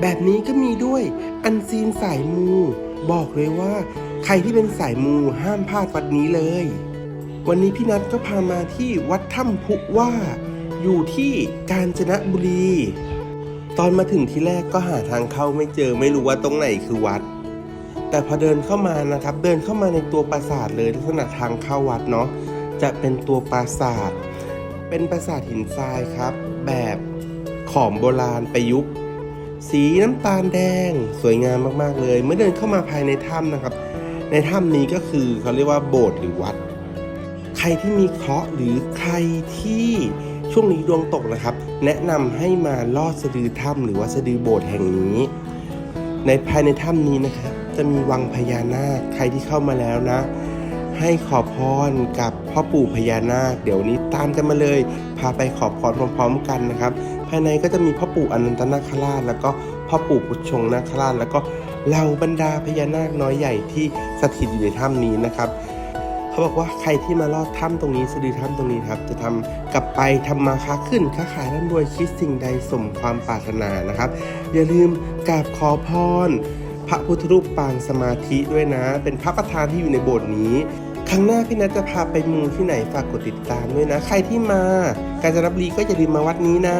แบบนี้ก็มีด้วยอันซีนสายมู บอกเลยว่า ใครที่เป็นสายมูห้ามพลาดวัดนี้เลย วันนี้พี่นัทก็พามาที่วัดถ้ำพุว่า อยู่ที่กาญจนบุรี ตอนมาถึงที่แรกก็หาทางเข้าไม่เจอไม่รู้ว่าตรงไหนคือวัด แต่พอเดินเข้ามานะครับ เดินเข้ามาในตัวปราสาทเลยลักษณะทางเข้าวัดเนาะจะเป็นตัวปราสาท เป็นปราสาทหินทรายครับ แบบขอมโบราณประยุกต์ สีน้ำตาลแดงสวยงามมากๆเลย เมื่อเดินเข้ามาภายในถ้ำนะครับ ในถ้ำนี้ก็คือเขาเรียกว่าโบสถ์หรือวัด ใครที่มีเคราะห์หรือใครที่ช่วงนี้ดวงตกนะครับ แนะนำให้มาลอดสะดือถ้ำหรือว่าสะดือโบสถ์แห่งนี้ ในภายในถ้ำนี้นะครับจะมีวังพญานาคใครที่เข้ามาแล้วนะ ให้ขอพรกับพ่อปู่พญานาค เดี๋ยวนี้ตามกันมาเลย พาไปขอพรพร้อมๆกันนะครับ ภายในก็จะมีพ่อปู่อนันตนาคราช แล้วก็พ่อปู่พุทธชงนาคราช แล้วก็เหล่าบรรดาพญานาคน้อยใหญ่ที่สถิตอยู่ในถ้ำนี้นะครับเขาบอกว่าใครที่มาลอดถ้ำตรงนี้สะดือถ้ำตรงนี้ครับ จะทำกลับไปทำมาค้าขึ้นค้าขายร่ำรวยคิดสิ่งใดสมความปรารถนานะครับ อย่าลืมกราบขอพร พระพุทธรูปปางสมาธิด้วยนะ เป็นพระประธานที่อยู่ในโบสถ์นี้ ครั้งหน้าพี่นัทจะพาไปมูที่ไหนฝากกดติดตามด้วยนะ ใครที่มา การจะรับรีก็อย่าลืมมาวัดนี้นะ